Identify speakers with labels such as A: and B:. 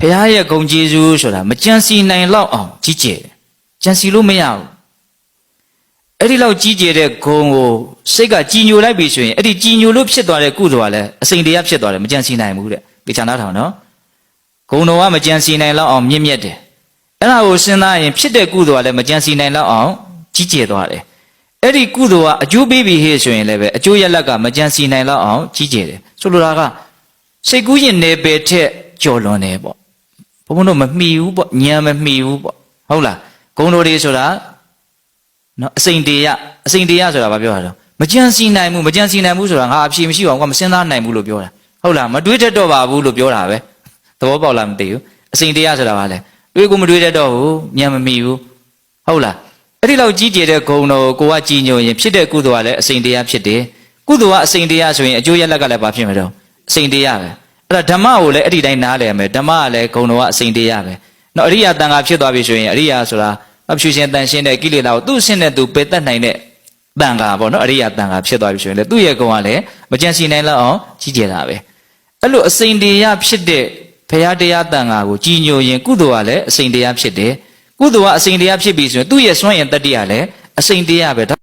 A: ဖះရဲ့ဂုံကျေးဇူးဆိုတာမကြံစီနိုင်လောက်အောင်ကြီးကျယ်တယ်ကြံစီလို့မရဘူးအဲ့ဒီလောက်ကြီးကျယ်တဲ့ဂုံကိုစိတ်ကကြည်ညိုလိုက်ပြီဆိုရင်အဲ့ဒီကြည်ညိုလို့ဖြစ်သွားတဲ့ကုသိုလ်ကလည်းအစိန်တရားဖြစ်သွားတယ်မကြံစီနိုင်ဘူးတဲ့ဒီချာနာထောင်နော်ဂုံတော်ကမကြံစီနိုင်လောက်အောင်မြင့်မြတ်တယ်အဲ့ဒါကိုစဉ်းစားရင်ဖြစ်တဲ့ကုသိုလ်ကလည်းမကြံစီနိုင်လောက်အောင်ကြီးကျယ်သွားတယ်အဲ့ဒီကုသိုလ်ကအကျိုးပေးပြီဟေ့ဆိုရင်လည်းပဲအကျိုးရလက်ကမကြံစီနိုင်လောက်အောင်ကြီးကျယ်တယ်ဆိုလိုတာကစိတ်ကူးရင်နယ်ပယ်ထက်ကျော်လွန်တယ်ပေါ့ ဘုံဘုံတို့မမှီဘူးပေါ့ညံမမှီဘူးပေါ့ဟုတ်လားဂုံတော်တွေဆိုတာနော်အစိန်တေရအစိန်တေရဆိုတာဘာပြောတာလဲမကြံစီနိုင်ဘူးမကြံစီနိုင်ဘူးဆိုတာငါအဖြေမရှိပါဘူးကွာမစဉ်းစားနိုင်ဘူးလို့ပြောတာဟုတ်လားမတွေးတတ်တော့ပါဘူးလို့ပြောတာပဲသဘောပေါက်လားမသိဘူးအစိန်တေရဆိုတာဘာလဲတွေးကိုမတွေးတတ်တော့ဘူးညံမမှီဘူးဟုတ်လားအဲ့ဒီလောက်ကြီးကျယ်တဲ့ဂုံတော်ကိုကိုကကြီးညိုရင်ဖြစ်တဲ့ကုသိုလ်ကလည်းအစိန်တရားဖြစ်တယ်ကုသိုလ်ကအစိန်တရားဆိုရင်အကျိုးရလက်ကလည်းဘာဖြစ်မှာတော့အစိန်တရားပဲ အဲ့ဒါဓမ္မကိုလည်းအဲ့ဒီတိုင်းနားလည်မယ်ဓမ္မကလည်းဂုံတော်ကအစိန်တရားပဲနော်အရိယာတန်ခါဖြစ်သွားပြီဆိုရင်အရိယာဆိုတာအဖြူရှင်တန်ရှင်းတဲ့ကိလေသာကိုသူ့ဆင့်တဲ့သူပယ်တတ်နိုင်တဲ့တန်ခါပေါ့နော်အရိယာတန်ခါဖြစ်သွားပြီဆိုရင်လေသူ့ရဲ့ဂုံကလည်းမကြံစီနိုင်လောက်အောင်ကြီးကျယ်တာပဲအဲ့လိုအစိန်တရားဖြစ်တဲ့ဘုရားတရားတန်ခါကိုကြီးညိုရင်ကုသိုလ်ကလည်းအစိန်တရားဖြစ်တယ်ကုသိုလ်ကအစိန်တရားဖြစ်ပြီဆိုရင်သူ့ရဲ့စွန့်ရင်တတ္တိကလည်းအစိန်တရားပဲ